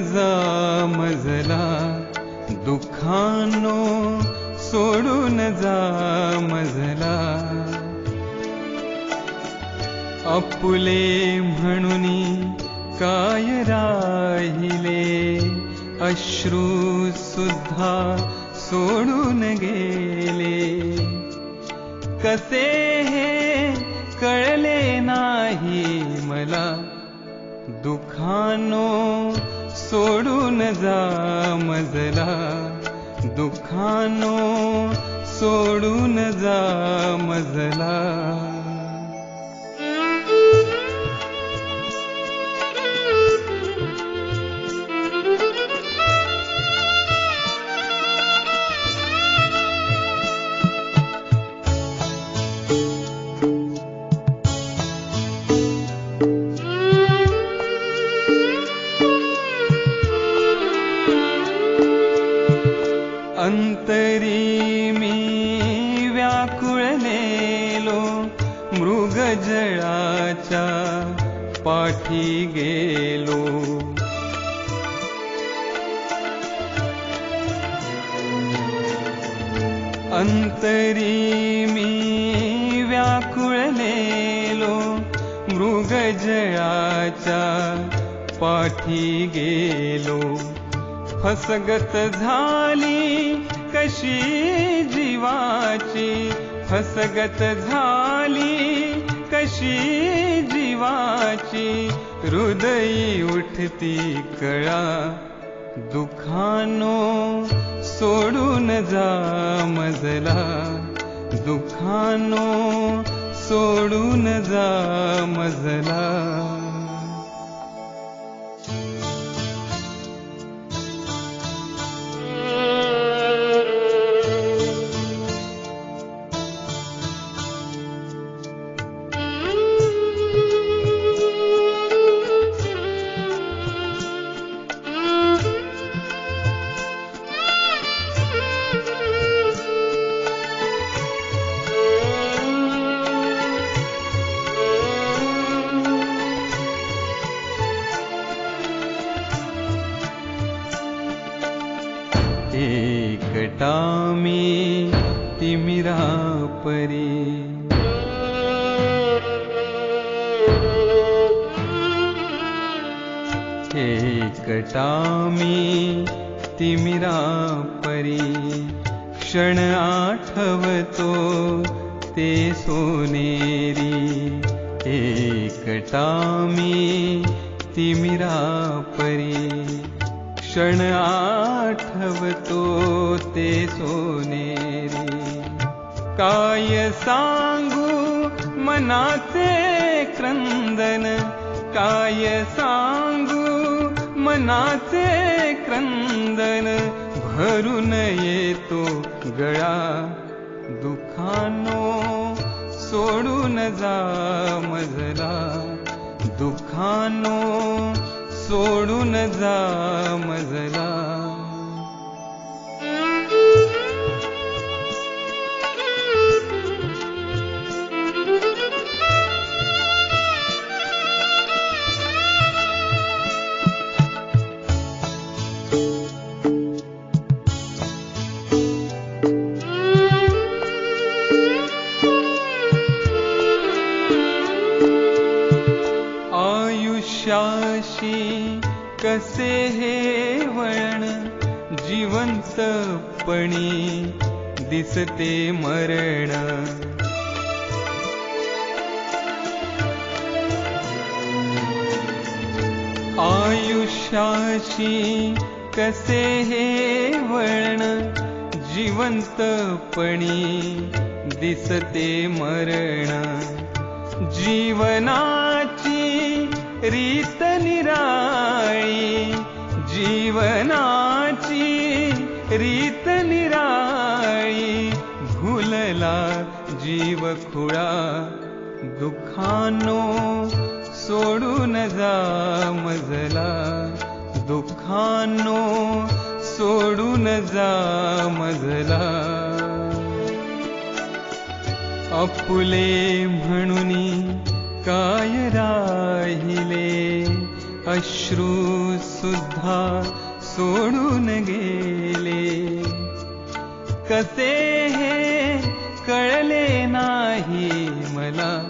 जा मजला दुःखानो सोडून जा मजला आपुले म्हणून काय राहिले अश्रू सुद्धा सोडून गेले. कसे हे कळले नाही मला दुखानो सोडून जा मजला. दुखानो सोडून जा मजला. अंतरी मी व्याकुळलेलो मृगजळाच्या पाठी गेलो. अंतरी मी व्याकुळलेलो मृगजळाच्या पाठी गेलो. फसगत झाली कशी जीवाची फसगत झाली कशी जीवाची हृदयी उठती कळा दुखानो सोडून जा मजला दुखानो सोडून जा मजला. एकटा मी तिमिरा परी। एकटा मी तिमिरा परी। क्षण आठवतो ते सोनेरी। एकटा मी तिमिरा परी। क्षण आठवतो ते सोनेरी. काय सांगू मनाचे क्रंदन? काय सांगू मनाचे क्रंदन? भरून येतो गळा. दुखानो सोडून जा मजला. दुखानो सोडून जा कसे हे वळण? जिवंतपणी दिसते मरण. आयुष्याशी कसे हे वळण? जिवंतपणी दिसते मरण. जीवनाची रीत निराळी जीवनाची रीत निराळी भुलला जीव खुळा दुःखानो सोडून जा मजला दुःखानो सोडून जा मजला. अपुले म्हणून काय राहिले अश्रू सुद्धा सोडून गेले. कसे हे कळले नाही मला?